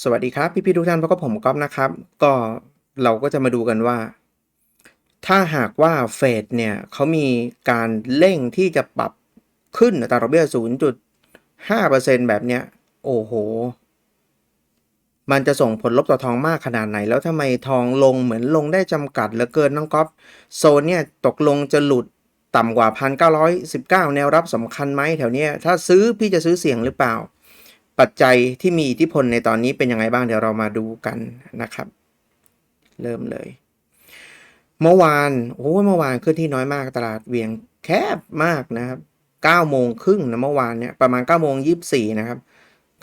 สวัสดีครับ พี่ๆทุกท่านพบกับผมก๊อฟนะครับ ก็เราก็จะมาดูกันว่า ถ้าหากว่าเฟดเนี่ยเขามีการเร่งที่จะปรับขึ้นอัตราดอกเบี้ย 0.5%แบบเนี้ย โอ้โห มันจะส่งผลลบต่อทองมากขนาดไหน แล้วทำไมทองลงเหมือนลงได้จำกัดเหลือเกินน้องก๊อฟโซนเนี่ยตกลงจะหลุดต่ำกว่า 1,919 แนวรับสำคัญไหมแถวเนี้ยถ้าซื้อพี่จะซื้อเสี่ยงหรือเปล่า ปัจจัยที่มีอิทธิพลในตอนนี้เป็นยังไงบ้างเดี๋ยวเรามาดูกันนะครับ เริ่มเลย เมื่อวานโอ้เมื่อวานขึ้นที่น้อยมากตลาดเวียงแคบมากนะครับ9โมงครึ่งนะเมื่อวานเนี่ยประมาณ9โมง24นะครับ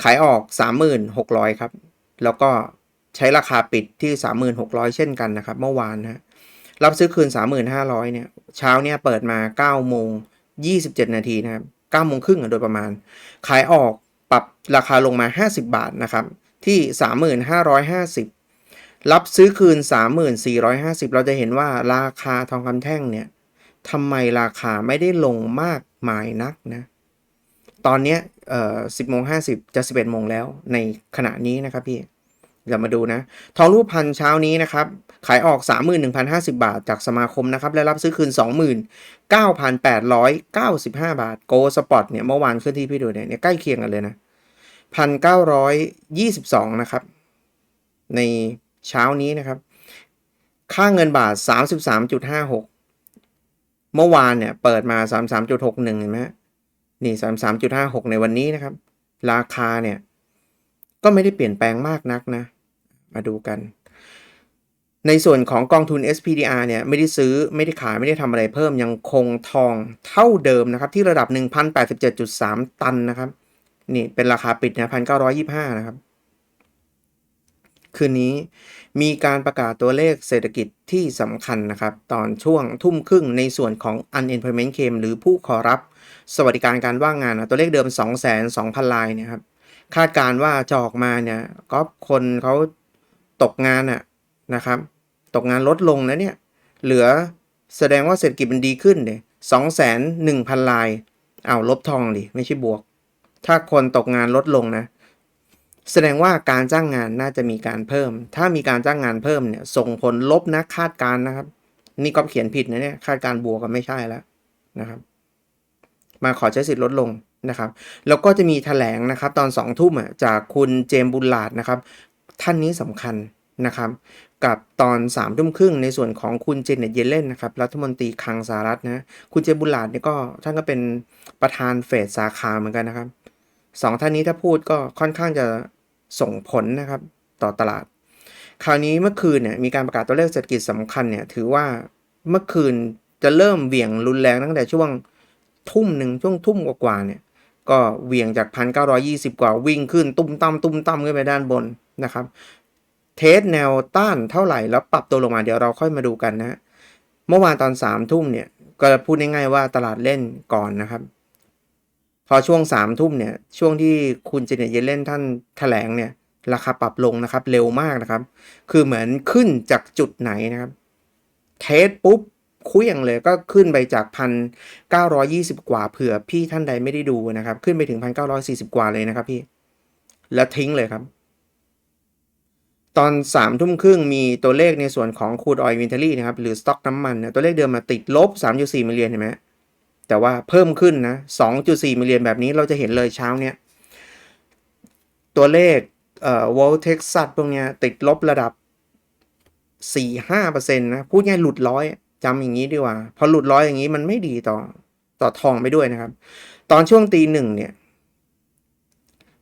ขายออก 3,600 ครับ แล้วก็ใช้ราคาปิดที่ 3,600 เช่นกันนะครับ เมื่อวานนะรับซื้อคืน 3,500เนี่ยเช้าเนี่ยเปิดมา9โมง27 นาทีนะครับ9โมงครึ่งโดยประมาณ ขายออก ปรับราคาลงมา 50 บาทนะครับที่ 3,550 รับซื้อคืน 3450 เราจะเห็นว่าราคาทองคำแท่งเนี่ยทำไมราคาไม่ได้ลงมากมายนักนะตอนนี้เอ่อ10โมง50จะ11โมงแล้วในขณะนี้นะครับพี่ เดี๋ยวมาดูนะ ทองรูปพันเช้านี้นะครับ ขายออก 31,050 บาท จากสมาคมนะครับ และรับซื้อคืน 29,895 บาท โกสปอตเนี่ยเมื่อวานขึ้นที่พี่ดูเนี่ยเนี่ยใกล้เคียงกันเลยนะ 1,922 นะครับ ในเช้านี้นะครับ ค่าเงินบาท 33.56 เมื่อวานเนี่ยเปิดมา 33.61 เห็นไหมนี่ 33.56 ในวันนี้นะครับ ราคาเนี่ย ก็ไม่ได้เปลี่ยนแปลงมากนักนะ มาดูกัน ในส่วนของกองทุน SPDR เนี่ยไม่ได้ซื้อไม่ได้ขายไม่ได้ทำอะไรเพิ่มยังคงทองเท่าเดิมนะครับ ที่ระดับ 1,087.3 ตันนะครับ นี่เป็นราคาปิดนะ1,925 นะครับ คืนนี้มีการประกาศตัวเลขเศรษฐกิจที่สำคัญนะครับ ตอนช่วงทุ่มครึ่งในส่วนของ unemployment claim หรือผู้ขอรับสวัสดิการการว่างงานนะตัวเลขเดิม202,000 ลายเนี่ยครับ คาดการว่าจะออกมาเนี่ยก็คนเขาตกงานอะ นะครับ ตกงานลดลงนะเนี่ย เหลือแสดงว่าเศรษฐกิจมันดีขึ้นเลยสองแสนหนึ่งพันลายเอาลบทองดิไม่ใช่บวก ถ้าคนตกงานลดลงนะ แสดงว่าการจ้างงานน่าจะมีการเพิ่ม ถ้ามีการจ้างงานเพิ่มเนี่ย ส่งผลลบนะคาดการณ์นะครับ นี่ก็เขียนผิดนะเนี่ยคาดการณ์บวกก็ไม่ใช่แล้วนะครับ มาขอใช้สิทธิ์ลดลงนะครับแล้วก็จะมีแถลงนะครับ ตอนสองทุ่มอะจากคุณเจมบุลลาดนะครับ ท่านนี้สำคัญ นะครับกับตอน3ามทุ่มครึ่งในส่วนของคุณเจเน็ตเยเลนนะครับรัฐมนตรีคลังสหรัฐนะคุณเจบุลลาดเนี่ยก็ท่านก็เป็นประธานเฟดสาขาเหมือนกันนะครับสองท่านนี้ถ้าพูดก็ค่อนข้างจะส่งผลนะครับต่อตลาด คราวนี้เมื่อคืนเนี่ยมีการประกาศตัวเลขเศรษฐกิจสำคัญเนี่ยถือว่าเมื่อคืนจะเริ่มเหวี่ยงรุนแรงตั้งแต่ช่วงทุ่มหนึ่งช่วงทุ่มกว่าๆเนี่ยก็เหวี่ยงจาก 1,920 กว่าวิ่งขึ้นตุ้มตั้มตุ้มตั้มขึ้นไปด้านบนนะครับ เทสแนวต้านเท่าไหร่แล้วปรับตัวลงมาเดี๋ยวเราค่อยมาดูกันนะเมื่อวานตอน3ามทุ่มเนี่ยก็พูดง่ายๆว่าตลาดเล่นก่อนนะครับ พอช่วง3ามทุ่มเนี่ยช่วงที่คุณเจเนตเยเล่นท่านแถลงเนี่ยราคาปรับลงนะครับเร็วมากนะครับ คือเหมือนขึ้นจากจุดไหนนะครับ เทสปุ๊บคลี้ยงเลยก็ขึ้นไปจาก1,920กว่าเผื่อพี่ท่านใดไม่ได้ดูนะครับ ขึ้นไปถึง1,940กว่าเลยนะครับพี่ แล้วทิ้งเลยครับ ตอน3ามทุ่มครึ่งมีตัวเลขในส่วนของคูดออยวินเทอรี่นะครับ หรือสต็อกน้ำมันนี่ยตัวเลขเดิมมาติดลบ 3.4มิลเลียนเห็นไหมแต่ว่าเพิ่มขึ้นนะ 2.4มิลเลียนแบบนี้เราจะเห็นเลยเช้าเนี้ย ตัวเลขเอ่อวอลเท็กซัสพวกเนี้ยติดลบระดับ 4-5%นะพูดง่ายหลุดร้อยจำอย่างนี้ดีกว่า พอหลุดร้อยอย่างนี้มันไม่ดีต่อต่อทองไปด้วยนะครับ ตอนช่วงตีหนึ่งเนี่ย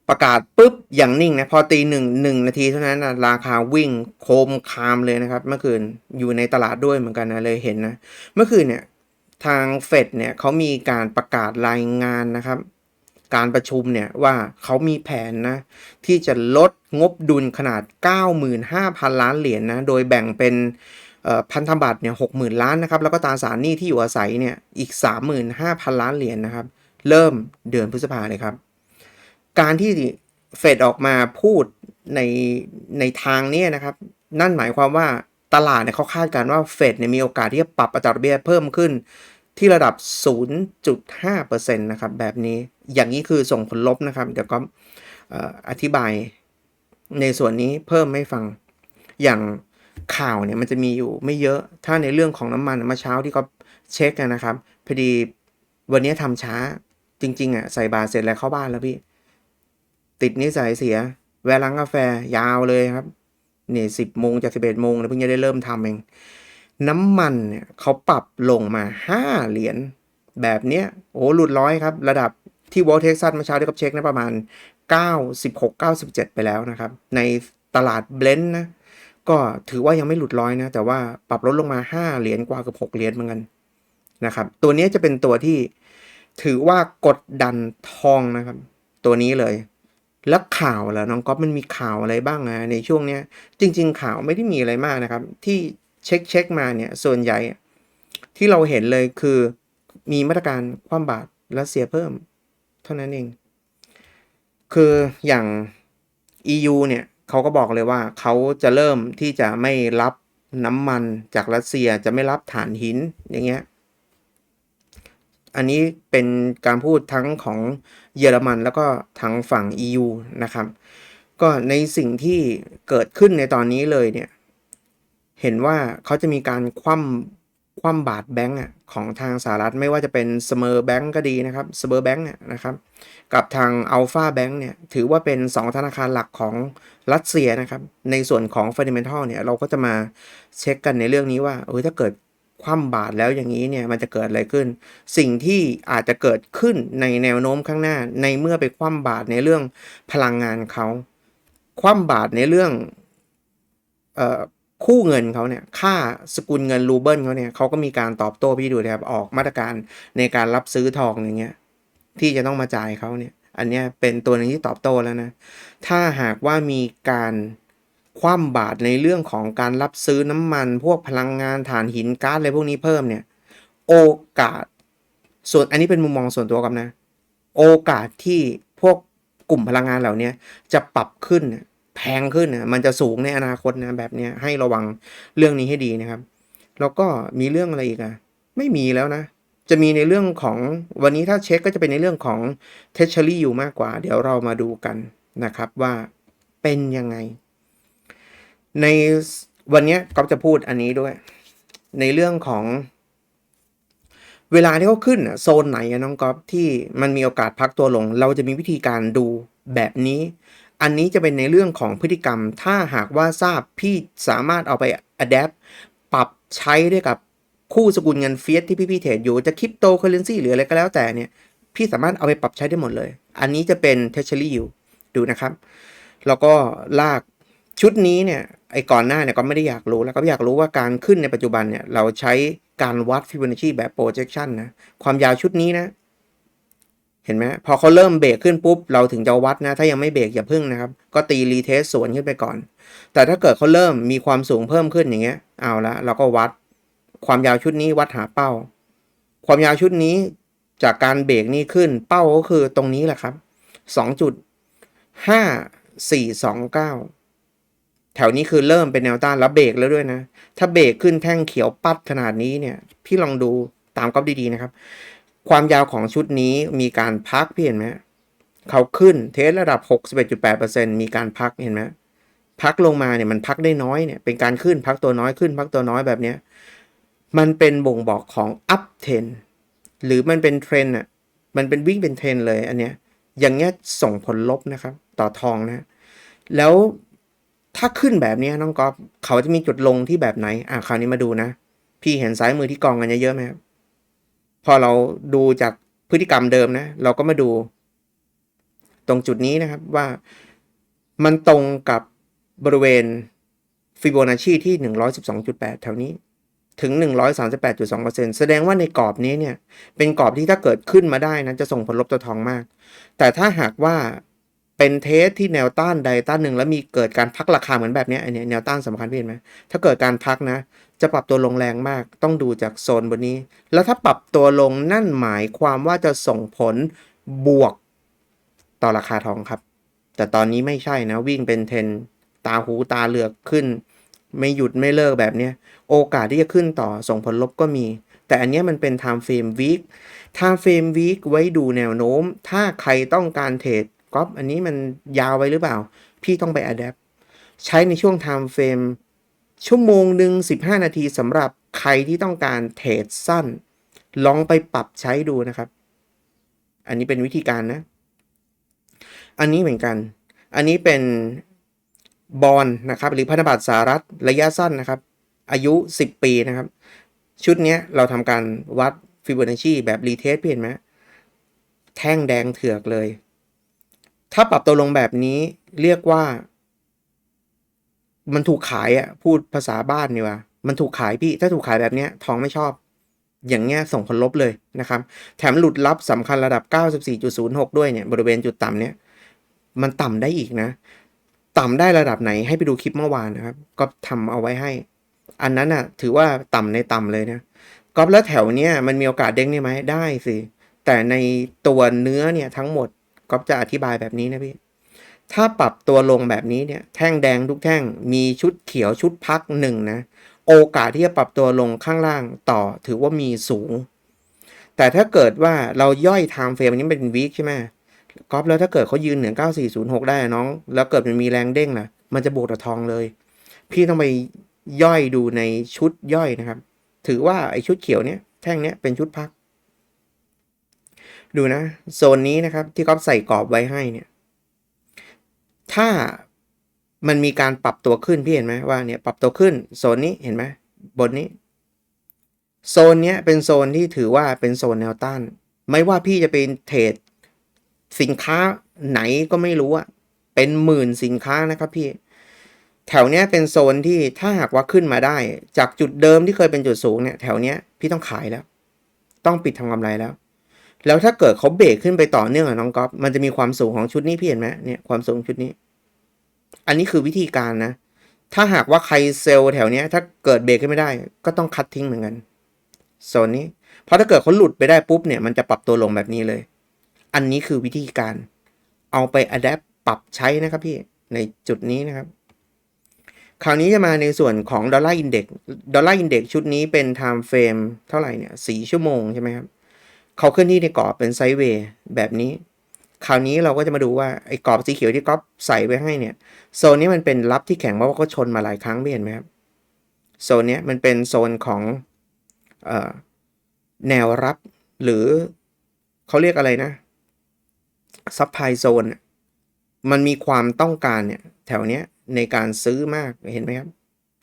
ประกาศปุ๊บอย่างนิ่งนะพอตีหนึ่งหนึ่งนาทีเท่านั้นนะราคาวิ่งโคมคามเลยนะครับ เมื่อคืนอยู่ในตลาดด้วยเหมือนกันนะเลยเห็นนะ เมื่อคืนเนี่ยทางเฟดเนี่ยเขามีการประกาศรายงานนะครับ การประชุมเนี่ยว่าเขามีแผนนะที่จะลดงบดุลขนาด 95,000 ล้านเหรียญนนะโดยแบ่งเป็นพันธบัตรเนี่ยหกหมื่นล้านนะครับแล้วก็ตราสารหนี้ที่อยู่อาศัยเนี่ยอีก 35,000 ล้านเหรียญนนะครับ เริ่มเดือนพฤษภาเลยครับ การที่เฟดออกมาพูดในในทางนี้นะครับ นั่นหมายความว่าตลาดเนี่ยเขาคาดการณ์ว่าเฟดเนี่ยมีโอกาสที่จะปรับอัตราดอกเบี้ยเพิ่มขึ้นที่ระดับ 0.5%นะครับ แบบนี้ อย่างนี้คือส่งผลลบนะครับ เดี๋ยวก็อธิบายในส่วนนี้เพิ่มไม่ฟัง อย่างข่าวเนี่ยมันจะมีอยู่ไม่เยอะ ถ้าในเรื่องของน้ำมันเมื่อเช้าที่เขาเช็คนะครับ พอดีวันนี้ทำช้า จริงๆอะใส่บาเสร็จแล้วเข้าบ้านแล้วพี่ ติดนิสัยเสีย แวะร้านกาแฟยาวเลยครับเนี่ยสิบโมงจากสิบเอ็ดโมงแล้วเพิ่งจะได้เริ่มทำเอง น้ำมันเนี่ยเขาปรับลงมาห้าเหรียญแบบเนี้ยโอ้หลุดร้อยครับ ระดับที่วอลเท็กซัสเมื่อเช้าที่เขาเช็คนะประมาณ 96 97 ไปแล้วนะครับ ในตลาดเบลนด์นะ ก็ถือว่ายังไม่หลุดร้อยนะ แต่ว่าปรับลดลงมา 5 เหรียญกว่ากับ 6 เหรียญเหมือนกันนะครับ ตัวนี้จะเป็นตัวที่ถือว่ากดดันทองนะครับ ตัวนี้เลย แล้วข่าวล่ะน้องก๊อฟมันมีข่าวอะไรบ้างนะในช่วงเนี้ย จริง ๆ ข่าวไม่ได้มีอะไรมากนะครับ ที่เช็คเช็คมาเนี่ยส่วนใหญ่ที่เราเห็นเลยคือมีมาตรการคว่ำบาตรรัสเซียเพิ่ม เท่านั้นเอง คืออย่าง EU เนี่ยเขาก็บอกเลยว่าเขาจะเริ่มที่จะไม่รับน้ำมันจากรัสเซียจะไม่รับถ่านหินอย่างเงี้ย อันนี้เป็นการพูดทั้งของเยอรมันแล้วก็ทางฝั่ง EU นะครับ ก็ในสิ่งที่เกิดขึ้นในตอนนี้เลยเนี่ย เห็นว่าเขาจะมีการคว่ำคว่ำบาตรแบงก์อะของทางสหรัฐไม่ว่าจะเป็นเสมอแบงก์ก็ดีนะครับสเสมอแบงก์นะครับ กับทางอัลฟาแบงก์เนี่ย ถือว่าเป็น 2 ธนาคารหลักของรัสเซียนะครับ ในส่วนของ Fundamental เนี่ย เราก็จะมาเช็คกันในเรื่องนี้ว่าเออถ้าเกิด คว่ำบาตรแล้วอย่างนี้เนี่ยมันจะเกิดอะไรขึ้น สิ่งที่อาจจะเกิดขึ้นในแนวโน้มข้างหน้า ในเมื่อไปคว่ำบาตรในเรื่องพลังงานเขาคว่ำบาตรในเรื่องออคู่เงินเขาเนี่ยค่าสกุลเงินรูเบิลเขาเนี่ยเขาก็มีการตอบโต้พี่ดูนะครับออกมาตรการในการรับซื้อทองอย่างเงี้ยที่จะต้องมาจ่ายเขาเนี่ย อันเนี้ยเป็นตัวหนึงที่ตอบโต้แล้วนะ ถ้าหากว่ามีการ คว่ำบาตรในเรื่องของการรับซื้อน้ำมัน พวกพลังงานถ่านหินก๊าซอะไรพวกนี้เพิ่มเนี่ย โอกาส ส่วนอันนี้เป็นมุมมองส่วนตัวกับนะ โอกาสที่พวกกลุ่มพลังงานเหล่านี้จะปรับขึ้นแพงขึ้นมันจะสูงในอนาคตนะแบบนี้ให้ระวังเรื่องนี้ให้ดีนะครับ แล้วก็มีเรื่องอะไรอีกอะไม่มีแล้วนะ จะมีในเรื่องของวันนี้ถ้าเช็คก็จะเป็นในเรื่องของเท r ช a รี่อยู่มากกว่า เดี๋ยวเรามาดูกันนะครับว่าเป็นยังไง ในวันนี้ก็จะพูดอันนี้ด้วย ในเรื่องของ เวลาที่เขาขึ้นโซนไหนน้องก๊อฟที่มันมีโอกาสพักตัวลง เราจะมีวิธีการดูแบบนี้ อันนี้จะเป็นในเรื่องของพฤติกรรม ถ้าหากว่าทราบพี่สามารถเอาไป adapt ปรับใช้ด้วยกับคู่สกุลเงินเฟียสที่พี่พี่เทรดอยู่จะคริปโตเคอเรนซีหรืออะไรก็แล้วแต่เนี่ยพี่สามารถเอาไปปรับใช้ได้หมดเลย อันนี้จะเป็น treasury yield ดูนะครับ แล้วก็ลากชุดนี้เนี่ย ไอ้ก่อนหน้าเนี่ยก็ไม่ได้อยากรู้แล้วก็อยากรู้ว่าการขึ้นในปัจจุบันเนี่ยเราใช้การวัดฟิบอนัชชีแบบโปรเจคชันนะความยาวชุดนี้นะ เห็นไหมพอเขาเริ่มเบรกขึ้นปุ๊บ เราถึงจะวัดนะ ถ้ายังไม่เบรกอย่าพึ่งนะครับ ก็ตีรีเทสสวนขึ้นไปก่อน แต่ถ้าเกิดเขาเริ่มมีความสูงเพิ่มขึ้นอย่างเงี้ยเอาละเราก็วัดความยาวชุดนี้วัดหาเป้า ความยาวชุดนี้จากการเบรกนี้ขึ้นเป้าก็คือตรงนี้แหละครับ2.5429 แถวนี้คือเริ่มเป็นแนวต้านแล้วเบรกแล้วด้วยนะ ถ้าเบรกขึ้นแท่งเขียวปั๊ดขนาดนี้เนี่ย พี่ลองดูตามก๊อฟดีๆนะครับ ความยาวของชุดนี้มีการพักพี่เห็นไหมเขาขึ้นเทสระดับ 61.8%มีการพักเห็นไหมพักลงมาเนี่ยมันพักได้น้อยเนี่ยเป็นการขึ้นพักตัวน้อยขึ้น พักตัวน้อยแบบเนี้ยมันเป็นบ่งบอกของ up trend หรือมันเป็นเทรนอะมันเป็นวิ่งเป็นเทรนเลยอันเนี้ยอย่างเงี้ยส่งผลลบนะครับ ต่อทองนะ แล้ว ถ้าขึ้นแบบนี้น้องก๊อฟเขาจะมีจุดลงที่แบบไหน อะคราวนี้มาดูนะ พี่เห็นซ้ายมือที่กองกันเยอะๆไหมครับพอเราดูจากพฤติกรรมเดิมนะ เราก็มาดู ตรงจุดนี้นะครับว่ามันตรงกับบริเวณฟิโบนัชชีที่ 112.8 แถวนี้ ถึง 138.2%แสดงว่าในกรอบนี้เนี่ย เป็นกรอบที่ถ้าเกิดขึ้นมาได้นะ จะส่งผลลบต่อทองมาก แต่ถ้าหากว่า เป็นเทสที่แนวต้านใดต้านหนึ่ง แล้วมีเกิดการพักราคาเหมือนแบบนี้อเนี่ยแนวต้านสำคัญพี่เห็นไหมถ้าเกิดการพักนะ จะปรับตัวลงแรงมาก ต้องดูจากโซนบนนี้ แล้วถ้าปรับตัวลงนั่นหมายความว่าจะส่งผลบวกต่อราคาทองครับ แต่ตอนนี้ไม่ใช่นะ วิ่งเป็นเทนตาหูตาเหลือกขึ้น ไม่หยุดไม่เลิกแบบนี้โอกาสที่จะขึ้นต่อส่งผลลบก็มี แต่อันนี้มันเป็น time frame week time frame week ไว้ดูแนวโน้ม ถ้าใครต้องการเทรด ก๊อฟอันนี้มันยาวไปหรือเปล่า พี่ต้องไปอัดแอปใช้ในช่วง time frame ชั่วโมงหนึ่ง15 นาทีสำหรับใครที่ต้องการเทรดสั้น ลองไปปรับใช้ดูนะครับ อันนี้เป็นวิธีการนะ อันนี้เหมือนกัน อันนี้เป็นบอลนะครับ หรือพันธบัตรสหรัฐระยะสั้นนะครับ อายุ 10 ปีนะครับ ชุดนี้เราทำการวัดฟิโบนัชชีแบบรีเทสพี่เห็นไหมแท่งแดงเถือกเลย ถ้าปรับตัวลงแบบนี้เรียกว่า มันถูกขายอะพูดภาษาบ้านนี่ว่า มันถูกขายพี่ ถ้าถูกขายแบบเนี้ยทองไม่ชอบ อย่างเงี้ยส่งผลลบเลยนะครับ แถมหลุดลับสำคัญระดับ 94.06 ด้วยเนี่ย บริเวณจุดต่ำเนี่ย มันต่ำได้อีกนะ ต่ำได้ระดับไหนให้ไปดูคลิปเมื่อวานนะครับ ก็ทำเอาไว้ให้ อันนั้นอะถือว่าต่ำในต่ำเลยนะก๊อฟแล้วแถวเนี้ยมันมีโอกาสเด้งได้ไหมได้สิแต่ในตัวเนื้อเนี่ยทั้งหมด ก๊อฟจะอธิบายแบบนี้นะพี่ ถ้าปรับตัวลงแบบนี้เนี่ย แท่งแดงทุกแท่งมีชุดเขียวชุดพักหนึ่งนะ โอกาสที่จะปรับตัวลงข้างล่างต่อถือว่ามีสูง แต่ถ้าเกิดว่าเราย่อยไทม์เฟรมนี้เป็นวีคใช่ไหมก๊อฟแล้วถ้าเกิดเขายืนเหนือ 9406 ได้น้อง แล้วเกิดมันมีแรงเด้งล่ะ มันจะบวกต่อทองเลย พี่ต้องไปย่อยดูในชุดย่อยนะครับ ถือว่าไอชุดเขียวเนี้ยแท่งเนี้ยเป็นชุดพัก ดูนะ โซนนี้นะครับที่ก๊อฟใส่กรอบไว้ให้เนี่ย ถ้ามันมีการปรับตัวขึ้นพี่เห็นไหมว่าเนี่ยปรับตัวขึ้นโซนนี้เห็นไหมบนนี้ โซนเนี้ยเป็นโซนที่ถือว่าเป็นโซนแนวต้าน ไม่ว่าพี่จะเป็นเทรดสินค้าไหนก็ไม่รู้อะเป็นหมื่นสินค้านะครับพี่ แถวเนี้ยเป็นโซนที่ถ้าหากว่าขึ้นมาได้ จากจุดเดิมที่เคยเป็นจุดสูงเนี่ย แถวเนี้ยพี่ต้องขายแล้ว ต้องปิดทำกำไรแล้ว แล้วถ้าเกิดเขาเบรกขึ้นไปต่อเนื่องอะน้องก๊อฟมันจะมีความสูงของชุดนี้พี่เห็นไหมเนี่ยความสูงชุดนี้ อันนี้คือวิธีการนะ ถ้าหากว่าใครเซลล์แถวเนี้ย ถ้าเกิดเบรกขึ้นไม่ได้ ก็ต้องคัดทิ้งเหมือนกันโซนนี้ เพราะถ้าเกิดเขาหลุดไปได้ปุ๊บเนี่ยมันจะปรับตัวลงแบบนี้เลย อันนี้คือวิธีการ เอาไปอัดแอปปรับใช้นะครับพี่ในจุดนี้นะครับ คราวนี้จะมาในส่วนของดอลลาร์อินเด็กดอลลาร์อินเด็กชุดนี้เป็นไทม์เฟรมเท่าไหร่เนี่ยสี่ชั่วโมงใช่ไหมครับ เขาเคลื่อนที่ในกรอบเป็นไซด์เวย์แบบนี้ คราวนี้เราก็จะมาดูว่าไอ้กรอบสีเขียวที่ก๊อฟใส่ไว้ให้เนี่ยโซนนี้มันเป็นรับที่แข็งเพราะว่าเขาชนมาหลายครั้งไม่เห็นไหมครับโซนนี้มันเป็นโซนของเอ่อแนวรับหรือเขาเรียกอะไรนะซับไพโซนมันมีความต้องการเนี่ยแถวเนี้ยในการซื้อมากเห็นไหมครับ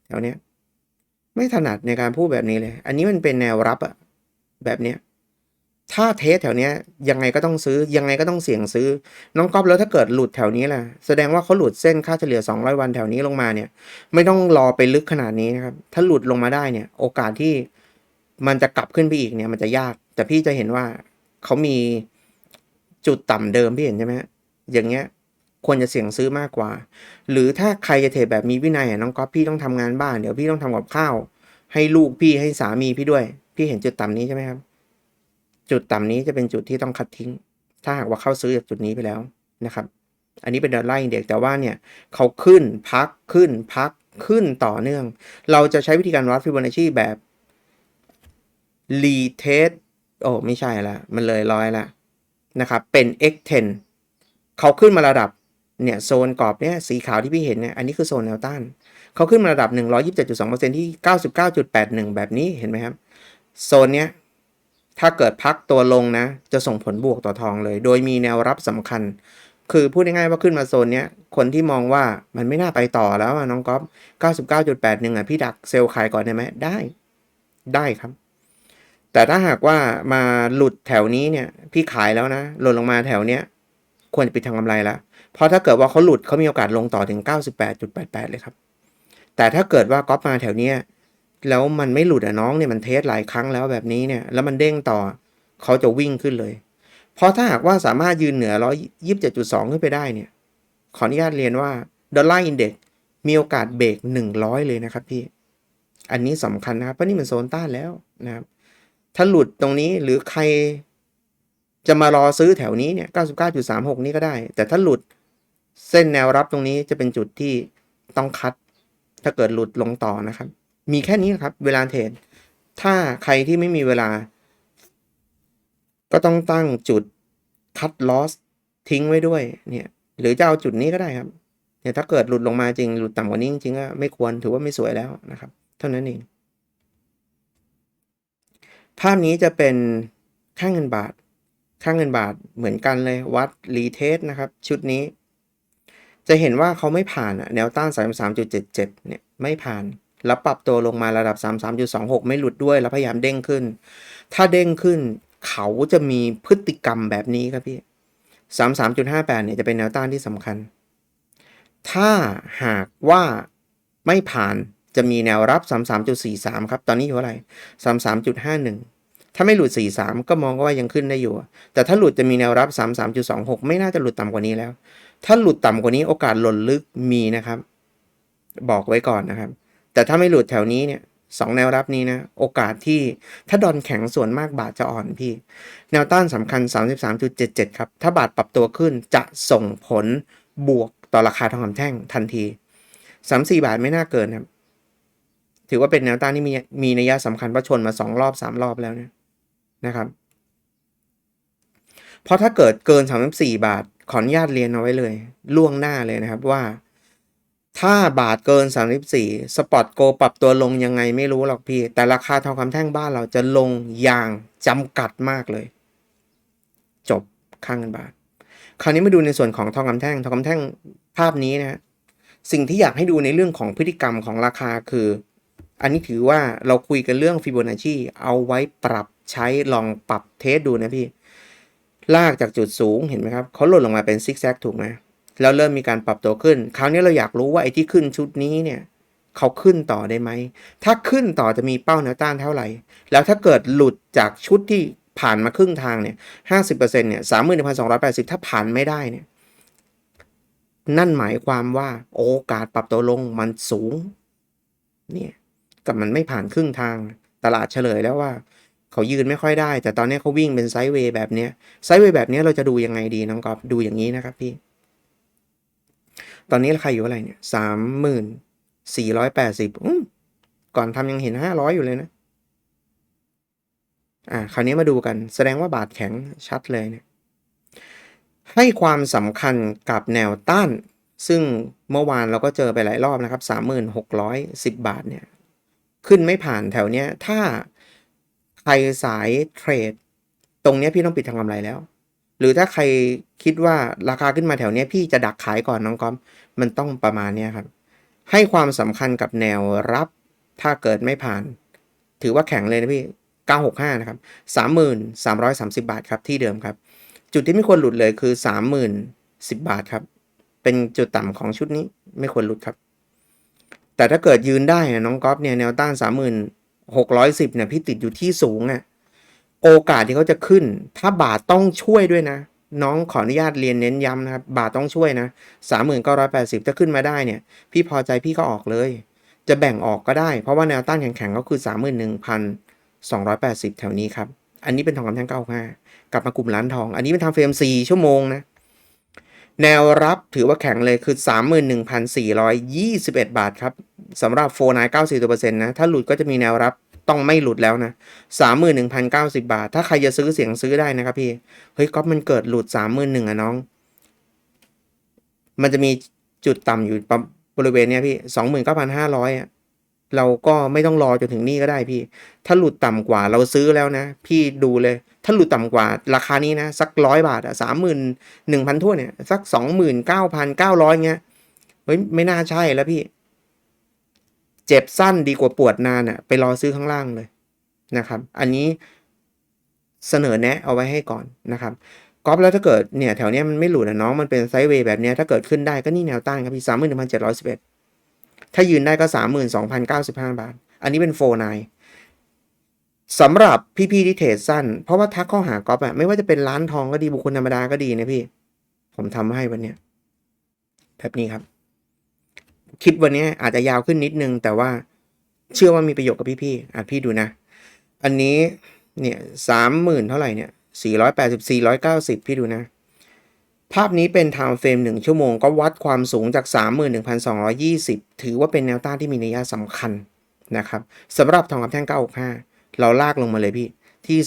แถวเนี้ยไม่ถนัดในการพูดแบบนี้เลย อันนี้มันเป็นแนวรับอะแบบเนี้ย ถ้าเทสแถวเนี้ยยังไงก็ต้องซื้อยังไงก็ต้องเสี่ยงซื้อ น้องก๊อฟแล้วถ้าเกิดหลุดแถวนี้ล่ะ แสดงว่าเขาหลุดเส้นค่าเฉลี่ย 200 วันแถวนี้ลงมาเนี่ย ไม่ต้องรอไปลึกขนาดนี้นะครับ ถ้าหลุดลงมาได้เนี่ย โอกาสที่มันจะกลับขึ้นไปอีกเนี่ย มันจะยาก แต่พี่จะเห็นว่าเขามีจุดต่ำเดิมพี่เห็นใช่ไหมฮะอย่างเงี้ยควรจะเสี่ยงซื้อมากกว่า หรือถ้าใครจะเทรดแบบมีวินัยอะน้องก๊อฟพี่ต้องทำงานบ้านเดี๋ยวพี่ต้องทำกับข้าว ให้ลูกพี่ให้สามีพี่ด้วย พี่เห็นจุดต่ำนี้ใช่ไหมครับ จุดต่ำนี้จะเป็นจุดที่ต้องคัดทิ้ง ถ้าหากว่าเข้าซื้อจากจุดนี้ไปแล้วนะครับ อันนี้เป็นดอลลาร์อินเด็กแต่ว่าเนี่ยเขาขึ้นพักขึ้นพักขึ้นต่อเนื่อง เราจะใช้วิธีการวัดฟิโบนัชชีแบบรีเทสโอ้ไม่ใช่ละ มันเลยร้อยละนะครับ เป็น x10 เขาขึ้นมาระดับเนี่ยโซนกรอบเนี่ยสีขาวที่พี่เห็นเนี่ยอันนี้คือโซนแนวต้าน เขาขึ้นมาระดับ 127.2%ที่ 99.81 แบบนี้เห็นไหมครับ โซนเนี้ย ถ้าเกิดพักตัวลงนะ จะส่งผลบวกต่อทองเลย โดยมีแนวรับสำคัญ คือพูดง่ายๆว่าขึ้นมาโซนเนี้ย คนที่มองว่ามันไม่น่าไปต่อแล้วน้องก๊อฟ99.81 อะ พี่ดักเซลล์ขายก่อนได้ไหมได้ ได้ครับ แต่ถ้าหากว่ามาหลุดแถวนี้เนี่ย พี่ขายแล้วนะ หล่นลงมาแถวเนี้ย ควรจะปิดทางกำไรละเพราะถ้าเกิดว่าเขาหลุดเขามีโอกาสลงต่อถึง 98.88 เลยครับ แต่ถ้าเกิดว่าก๊อปมาแถวเนี้ย แล้วมันไม่หลุดอะน้องเนี่ยมันเทสหลายครั้งแล้วแบบนี้เนี่ยแล้วมันเด้งต่อเขาจะวิ่งขึ้นเลย เพราะถ้าหากว่าสามารถยืนเหนือ127.2ขึ้นไปได้เนี่ย ขออนุญาตเรียนว่าดอลลาร์อินเด็กมีโอกาสเบรก100เลยนะครับพี่ อันนี้สำคัญนะครับเพราะนี่มันโซนต้านแล้วนะครับถ้าหลุดตรงนี้หรือใครจะมารอซื้อแถวนี้เนี่ย 99.36 นี่ก็ได้ แต่ถ้าหลุดเส้นแนวรับตรงนี้จะเป็นจุดที่ต้องคัด ถ้าเกิดหลุดลงต่อนะครับ มีแค่นี้ครับ เวลาเทรดถ้าใครที่ไม่มีเวลา ก็ต้องตั้งจุดคัดลอสทิ้งไว้ด้วยเนี่ยหรือจะเอาจุดนี้ก็ได้ครับเนี่ยถ้าเกิดหลุดลงมาจริงหลุดต่ำกว่านี้จริงก็ไม่ควรถือว่าไม่สวยแล้วนะครับ เท่านั้นเอง ภาพนี้จะเป็นค่าเงินบาท ค่าเงินบาทเหมือนกันเลยวัดรีเทสนะครับ ชุดนี้ จะเห็นว่าเขาไม่ผ่านแนวต้าน 33.77 เนี่ยไม่ผ่าน แล้วปรับตัวลงมาระดับ 33.26 ไม่หลุดด้วย แล้วพยายามเด้งขึ้น ถ้าเด้งขึ้น เขาจะมีพฤติกรรมแบบนี้ครับพี่ 33.58 เนี่ยจะเป็นแนวต้านที่สำคัญ ถ้าหากว่าไม่ผ่านจะมีแนวรับ 33.43 ครับ ตอนนี้อยู่เท่าไร 33.51 ถ้าไม่หลุด 43 ก็มองว่ายังขึ้นได้อยู่ แต่ถ้าหลุดจะมีแนวรับ 33.26 ไม่น่าจะหลุดต่ำกว่านี้แล้ว ถ้าหลุดต่ำกว่านี้โอกาสหล่นลึกมีนะครับ บอกไว้ก่อนนะครับ แต่ถ้าไม่หลุดแถวนี้เนี่ยสองแนวรับนี้นะ โอกาสที่ถ้าดอนแข็งส่วนมากบาทจะอ่อนพี่ แนวต้านสำคัญ 33.77 ครับ ถ้าบาทปรับตัวขึ้นจะส่งผลบวกต่อราคาทองคำแท่งทันที 34 บาทไม่น่าเกินครับ ถือว่าเป็นแนวต้านที่มีมีนัยสำคัญเพระชนมา 2 รอบ 3 รอบแล้วเนี่ยนะครับ เพราะถ้าเกิดเกิน 34 บาทขออนุญาตเรียนเอาไว้เลย ล่วงหน้าเลยนะครับว่า ถ้าบาทเกิน 34 สปอตโกปรับตัวลงยังไงไม่รู้หรอกพี่ แต่ราคาทองคำแท่งบ้านเราจะลงอย่างจำกัดมากเลย จบข้างเงินบาท คราวนี้มาดูในส่วนของทองคำแท่ง ทองคำแท่งภาพนี้นะฮะสิ่งที่อยากให้ดูในเรื่องของพฤติกรรมของราคาคือ อันนี้ถือว่าเราคุยกันเรื่องฟิโบนัชชีเอาไว้ปรับใช้ลองปรับเทสดูนะพี่ ลากจากจุดสูงเห็นไหมครับเขาหล่นลงมาเป็นซิกแซกถูกไหม แล้วเริ่มมีการปรับตัวขึ้น คราวนี้เราอยากรู้ว่าไอ้ที่ขึ้นชุดนี้เนี่ยเขาขึ้นต่อได้ไหม ถ้าขึ้นต่อจะมีเป้าแนวต้านเท่าไหร่ แล้วถ้าเกิดหลุดจากชุดที่ผ่านมาครึ่งทางเนี่ยห้าสิบเปอร์เซ็นต์เนี่ยสามหมื่นหนึ่งพันสองร้อยแปดสิบถ้าผ่านไม่ได้เนี่ย นั่นหมายความว่าโอกาสปรับตัวลงมันสูง เนี่ยกับมันไม่ผ่านครึ่งทาง ตลาดเฉลยแล้วว่า เขายืนไม่ค่อยได้ แต่ตอนนี้เขาวิ่งเป็นไซด์เวย์แบบเนี้ย ไซด์เวย์แบบนี้เราจะดูยังไงดีน้องกอฟดูอย่างนี้นะครับพี่ ตอนนี้ราคาอยู่เท่าไหร่เนี่ยสามหมื่นสี่ร้อยแปดสิบก่อนทำยังเห็นห้าร้อยอยู่เลยนะ อ่า คราวนี้มาดูกัน แสดงว่าบาทแข็งชัดเลยเนี่ย ให้ความสำคัญกับแนวต้าน ซึ่งเมื่อวานเราก็เจอไปหลายรอบนะครับสามหมื่นหกร้อยสิบบาทเนี่ย ขึ้นไม่ผ่านแถวเนี้ย ถ้าใครสายเทรด ตรงเนี้ยพี่ต้องปิดทางกำไรแล้ว หรือถ้าใครคิดว่าราคาขึ้นมาแถวเนี้ยพี่จะดักขายก่อนน้องก๊อฟมันต้องประมาณเนี้ยครับ ให้ความสำคัญกับแนวรับถ้าเกิดไม่ผ่าน ถือว่าแข็งเลยนะพี่ 965 นะครับ 3330 บาทครับที่เดิมครับ จุดที่ไม่ควรหลุดเลยคือ 30,10 บาทครับ เป็นจุดต่ำของชุดนี้ไม่ควรหลุดครับ แต่ถ้าเกิดยืนได้นะน้องก๊อฟเนี่ยแนวต้าน 3610เนี่ยพี่ติดอยู่ที่สูงอะ่ะ โอกาสที่เขาจะขึ้น ถ้าบาทต้องช่วยด้วยนะ น้องขออนุญาตเรียนเน้นย้ำนะครับ บาทต้องช่วยนะ3980ถ้าขึ้นมาได้เนี่ย พี่พอใจพี่ก็ออกเลย จะแบ่งออกก็ได้ เพราะว่าแนวต้านแข็งๆก็คือ31,280แปดสิบแถวนี้ครับ อันนี้เป็นทองคำแท่ง95กลับมากลุ่มร้านทอง อันนี้เป็นทางเฟรม4ชั่วโมงนะแนวรับถือว่าแข็งเลยคือ 31,421 บาทครับสำหรับโฟนาย94%นะ ถ้าหลุดก็จะมีแนวรับ ต้องไม่หลุดแล้วนะ31,090บาท ถ้าใครจะซื้อเสียงซื้อได้นะครับพี่ เฮ้ยก๊อฟมันเกิดหลุด31,000อ่นหนึ่งอะน้อง มันจะมีจุดต่ำอยู่บริเวณเนี้ยพี่29,500อะเราก็ไม่ต้องรอจนถึงนี่ก็ได้พี่ ถ้าหลุดต่ำกว่าเราซื้อแล้วนะ พี่ดูเลย ถ้าหลุดต่ำกว่าราคานี้นะ สักร้อยบาทอะสามหมื่นหนึ่งพันทั่วเนี่ย สักสองหมื่นเก้าพันเก้าร้อยเงี้ย เฮ้ยไม่น่าใช่แล้วพี่ เจ็บสั้นดีกว่าปวดนานอะไปรอซื้อข้างล่างเลยนะครับ อันนี้เสนอแนะเอาไว้ให้ก่อนนะครับก๊อฟแล้วถ้าเกิดเนี่ยแถวเนี้ยมันไม่หลุดนะน้องมันเป็นไซด์เวย์แบบเนี้ยถ้าเกิดขึ้นได้ก็นี่แนวต้านครับพี่สามหมื่นหนึ่งพันเจ็ดร้อยสิบเอ็ดถ้ายืนได้ก็สามหมื่นสองพันเก้าสิบห้าบาท อันนี้เป็นโฟนายสำหรับพี่ๆที่เทรดสั้น เพราะว่าทักข้าหาก๊อฟอะไม่ว่าจะเป็นร้านทองก็ดีบุคคลธรรมดาก็ดีนะพี่ ผมทำให้วันเนี้ยแบบนี้ครับ คลิปวันนี้อาจจะยาวขึ้นนิดนึง แต่ว่าเชื่อว่ามีประโยชน์กับพี่ๆอะพี่ดูนะ อันนี้เนี่ยสามหมื่นเท่าไหร่เนี่ยสี่ร้อยแปดสิบสี่ร้อยเก้าสิบพี่ดูนะ ภาพนี้เป็น time frame 1ชั่วโมงก็วัดความสูงจาก31,220ถือว่าเป็นแนวต้านที่มีนัยสำคัญนะครับสำหรับทองคำแท่ง965เราลากลงมาเลยพี่ที่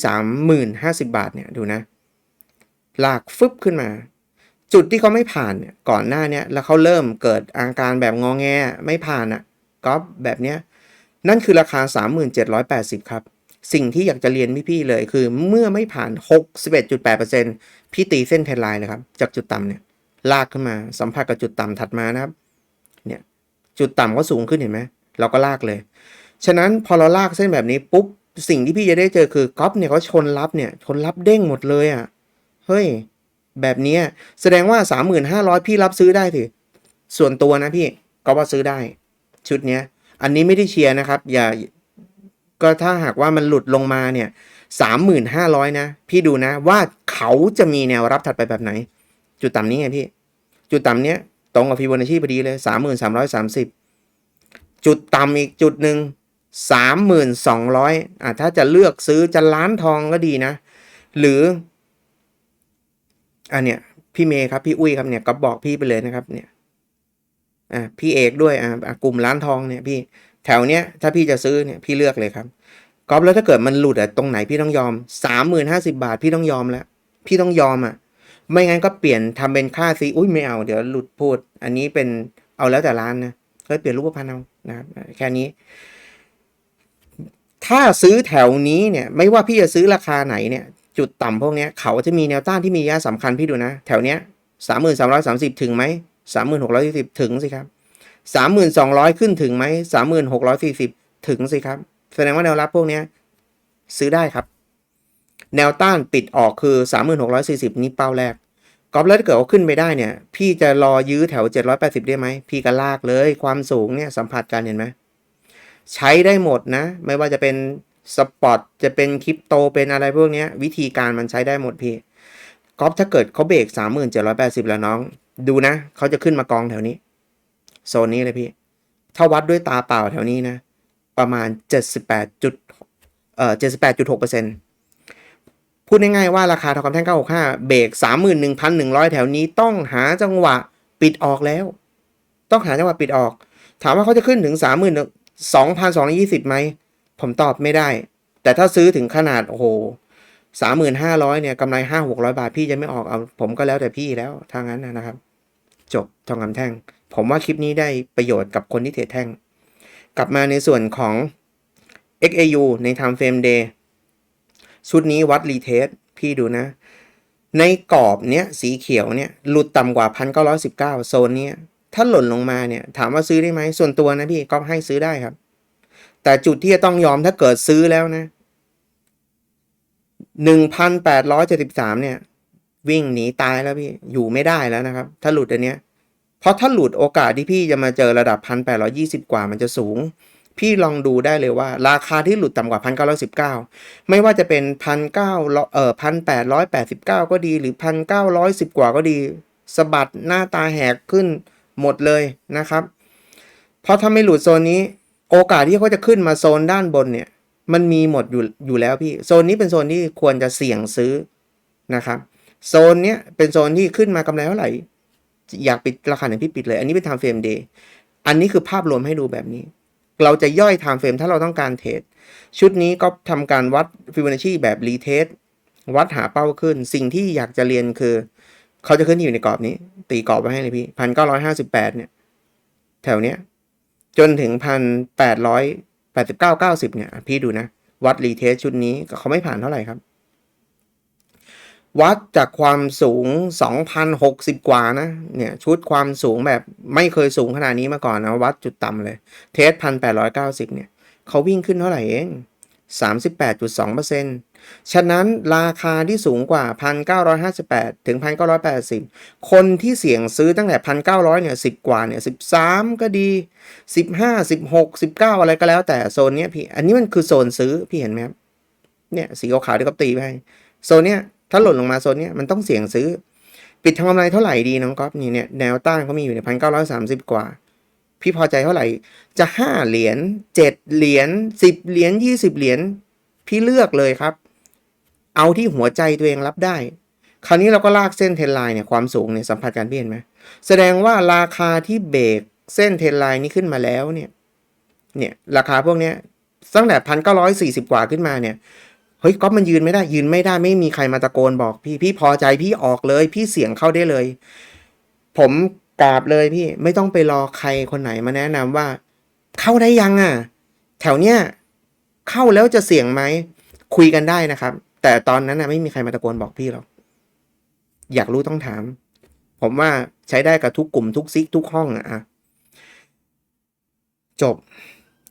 30,050บาทเนี่ยดูนะ ลากฟึบขึ้นมา จุดที่เขาไม่ผ่านเนี่ยก่อนหน้าเนี้ยแล้วเขาเริ่มเกิดอาการแบบงอแงไม่ผ่านอะ่ะก็แบบเนี้ยนั่นคือราคา 3780 ครับ สิ่งที่อยากจะเรียนพี่ๆเลยคือเมื่อไม่ผ่าน 61.8%พี่ตีเส้นเทรนไลน์เลยครับ จากจุดต่ำเนี่ยลากขึ้นมาสัมผัสกับจุดต่ำถัดมานะครับเนี่ยจุดต่ำก็สูงขึ้นเห็นไหมเราก็ลากเลย ฉะนั้นพอเราลากเส้นแบบนี้ปุ๊บสิ่งที่พี่จะได้เจอคือก๊อฟเนี่ยเขาชนรับเนี่ยชนรับเด้งหมดเลยอะ่ะเฮ้ย แบบนี้แสดงว่า 3,500 พี่รับซื้อได้สิส่วนตัวนะพี่ก็ว่าซื้อได้ ชุดเนี้ย อันนี้ไม่ได้เชียร์นะครับ อย่าก็ถ้าหากว่ามันหลุดลงมาเนี่ย3,500 นะ พี่ดูนะว่าเขาจะมีแนวรับถัดไปแบบไหน จุดต่ำนี้ไงพี่ จุดต่ำเนี้ยตรงกับฟิโบนัชชีพอดีเลย 3,330 จุดต่ำอีกจุดหนึ่ง3,200อะถ้าจะเลือกซื้อจะล้านทองก็ดีนะ หรือ อันเนี้ยพี่เมย์ครับพี่อุ้ยครับเนี่ยก็บอกพี่ไปเลยนะครับ เนี่ยอ่าพี่เอกด้วยอ่ากลุ่มร้านทองเนี่ยพี่แถวเนี้ยถ้าพี่จะซื้อเนี่ยพี่เลือกเลยครับก๊อฟแล้วถ้าเกิดมันหลุดอะตรงไหนพี่ต้องยอมสามหมื่นห้าสิบาทพี่ต้องยอมแล้วพี่ต้องยอมอะไม่งั้นก็เปลี่ยนทำเป็นค่าซีอุ้ยไม่เอาเดี๋ยวหลุดพูด อันนี้เป็นเอาแล้วแต่ร้านนะก็เปลี่ยนรูปพันธ์เอานะครับแค่นี้ ถ้าซื้อแถวนี้เนี่ย ไม่ว่าพี่จะซื้อราคาไหนเนี่ย จุดต่ำพวกนี้เขาจะมีแนวต้านที่มีระยะสำคัญพี่ดูนะ แถวเนี้ยสามหมื่นสามร้อยสามสิบถึงไหมสามหมื่นหกร้อยสี่สิบถึงสิครับสามหมื่นสองร้อยขึ้นถึงไหมสามหมื่นหกร้อยสี่สิบถึงสิครับ แสดงว่าแนวรับพวกนี้ซื้อได้ครับ แนวต้านปิดออกคือสามหมื่นหกร้อยสี่สิบนี่เป้าแรกกอบแล้วถ้าเกิดว่าขึ้นไปได้เนี่ย พี่จะรอยื้อแถวเจ็ดร้อยแปดสิบได้ไหม พี่ก็ลากเลยความสูงเนี่ยสัมผัสกันเห็นไหม ใช้ได้หมดนะ ไม่ว่าจะเป็น สปอตจะเป็นคริปโตเป็นอะไรพวกนี้วิธีการมันใช้ได้หมดพี่ก๊อฟถ้าเกิดเขาเบรกสามหมื่นเจ็ดร้อยแปดสิบแล้วน้อง ดูนะ เขาจะขึ้นมากองแถวนี้ โซนนี้เลยพี่ ถ้าวัดด้วยตาเปล่าแถวนี้นะ ประมาณเจ็ดสิบแปดจุดเอ่อเจ็ดสิบแปดจุดหกเปอร์เซ็นต์พูดง่ายๆว่าราคาทองคำแท่ง 965 เบรก 31,100 แถวนี้ต้องหาจังหวะปิดออกแล้ว ต้องหาจังหวะปิดออก ถามว่าเขาจะขึ้นถึง 32,220ไหม ผมตอบไม่ได้ แต่ถ้าซื้อถึงขนาด โอ้โห3,500เนี่ยกำไร5-600บาทพี่จะไม่ออกเอา ผมก็แล้วแต่พี่แล้วทางนั้นนะครับ จบทองคำแท่ง ผมว่าคลิปนี้ได้ประโยชน์กับคนที่เทรดแท่ง กลับมาในส่วนของ XAU ใน Time Frame Day ชุดนี้วัดรีเทสพี่ดูนะ ในกรอบเนี้ยสีเขียวเนี่ยหลุดต่ำกว่า 1919 โซนเนี้ยถ้าหล่นลงมาเนี่ย ถามว่าซื้อได้ไหมส่วนตัวนะพี่ก็ให้ซื้อได้ครับ แต่จุดที่จะต้องยอมถ้าเกิดซื้อแล้วนะ1,873เจ็ดสิบสามเนี่ย วิ่งหนีตายแล้วพี่อยู่ไม่ได้แล้วนะครับ ถ้าหลุดอันเนี้ย เพราะถ้าหลุดโอกาสที่พี่จะมาเจอระดับ1,820กว่ามันจะสูง พี่ลองดูได้เลยว่า ราคาที่หลุดต่ำกว่า1,919ไม่ว่าจะเป็น1,900เอ่อ1,889ก็ดี หรือ1,910กว่าก็ดีสะบัดหน้าตาแหกขึ้นหมดเลยนะครับ เพราะถ้าไม่หลุดโซนนี้ โอกาสที่เขาจะขึ้นมาโซนด้านบนเนี่ย มันมีหมดอยู่อยู่แล้วพี่ โซนนี้เป็นโซนที่ควรจะเสี่ยงซื้อนะครับ โซนเนี้ยเป็นโซนที่ขึ้นมากำไรเท่าไหร่ อยากปิดราคาไหนพี่ปิดเลย อันนี้เป็น time frame day อันนี้คือภาพรวมให้ดูแบบนี้ เราจะย่อย time frame ถ้าเราต้องการเทรด ชุดนี้ก็ทำการวัด Fibonacci แบบรีเทสวัดหาเป้าขึ้น สิ่งที่อยากจะเรียนคือ เขาจะขึ้นอยู่ในกรอบนี้ ตีกรอบไว้ให้เลยพี่พันเก้าร้อยห้าสิบแปดเนี่ย แถวเนี้ย จนถึงพันแปดร้อยแปดสิบเก้าเก้าสิบเนี่ย พี่ดูนะ วัดรีเทสชุดนี้เขาไม่ผ่านเท่าไหร่ครับ วัดจากความสูง 2,060 กว่านะ เนี่ย ชุดความสูงแบบไม่เคยสูงขนาดนี้มาก่อนนะ วัดจุดต่ำเลย เทส 1,890 เนี่ยเขาวิ่งขึ้นเท่าไหร่เอง 38.2% ฉะนั้นราคาที่สูงกว่า 1,958 ถึง 1,980 คนที่เสี่ยงซื้อตั้งแต่ 1,900 เนี่ย 10 กว่าเนี่ย 13 ก็ดี 15 16 19 อะไรก็แล้วแต่โซนเนี้ยพี่ อันนี้มันคือโซนซื้อ พี่เห็นไหมครับ เนี่ยสีขาวที่เขาตีไปโซนเนี้ยถ้าหล่นลงมาโซนเนี้ยมันต้องเสี่ยงซื้อ ปิดทำกำไรเท่าไหร่ดีน้องก๊อฟนี่เนี่ยแนวต้านเขามีอยู่ในพันเก้าร้อยสามสิบกว่า พี่พอใจเท่าไหร่ จะห้าเหรียญเจ็ดเหรียญสิบเหรียญยี่สิบเหรียญ พี่เลือกเลยครับ เอาที่หัวใจตัวเองรับได้ คราวนี้เราก็ลากเส้นเทนไลน์เนี่ยความสูงเนี่ยสัมผัสการพี่เห็นไหมแสดงว่าราคาที่เบรกเส้นเทนไลน์นี้ขึ้นมาแล้วเนี่ยเนี่ยราคาพวกเนี้ยตั้งแต่พันเก้าร้อยสี่สิบกว่าขึ้นมาเนี่ยเฮ้ยก๊อฟมันยืนไม่ได้ยืนไม่ได้ไม่มีใครมาตะโกนบอกพี่พี่พอใจพี่ออกเลย พี่เสียงเข้าได้เลย ผมกราบเลยพี่ไม่ต้องไปรอใครคนไหนมาแนะนำว่า เข้าได้ยังอะ แถวเนี้ยเข้าแล้วจะเสี่ยงไหมคุยกันได้นะครับ แต่ตอนนั้นนะไม่มีใครมาตะโกนบอกพี่หรอก อยากรู้ต้องถาม ผมว่าใช้ได้กับทุกกลุ่มทุกซิกทุกห้องอะ จบ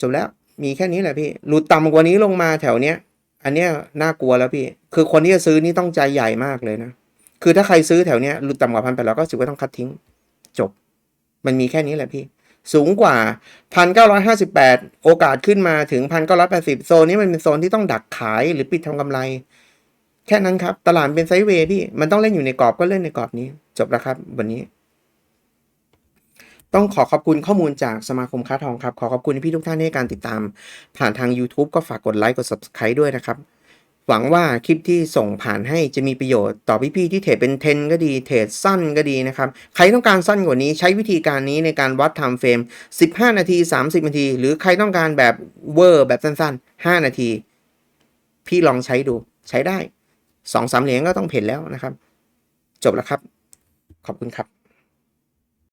จบแล้ว มีแค่นี้แหละพี่ หลุดต่ำกว่านี้ลงมาแถวเนี้ย อันเนี้ยน่ากลัวแล้วพี่ คือคนที่จะซื้อนี่ต้องใจใหญ่มากเลยนะ คือถ้าใครซื้อแถวเนี้ยหลุดต่ำกว่าพันแปดร้อยก็ถือว่าต้องคัดทิ้ง จบ มันมีแค่นี้แหละพี่สูงกว่าพันเก้าร้อยห้าสิบแปดโอกาสขึ้นมาถึงพันเก้าร้อยแปดสิบโซนนี้มันเป็นโซนที่ต้องดักขายหรือปิดทำกำไร แค่นั้นครับ ตลาดเป็นไซด์เวย์พี่ มันต้องเล่นอยู่ในกรอบก็เล่นในกรอบนี้ จบแล้วครับ วันนี้ ต้องขอขอบคุณข้อมูลจากสมาคมค้าทองครับ ขอขอบคุณพี่ทุกท่านในการติดตาม ผ่านทาง YouTube ก็ฝากกดไลค์กด Subscribe ด้วยนะครับ หวังว่าคลิปที่ส่งผ่านให้จะมีประโยชน์ต่อพี่ๆที่เทรดเป็นเทนก็ดี เทรดสั้นก็ดีนะครับ ใครต้องการสั้นกว่านี้ใช้วิธีการนี้ในการวัด time frame 15 นาที 30 นาที หรือใครต้องการแบบเวอร์แบบสั้นๆ 5 นาที พี่ลองใช้ดูใช้ได้ สองสามเหรียญก็ต้องเพ่นแล้วนะครับ จบแล้วครับ ขอบคุณครับ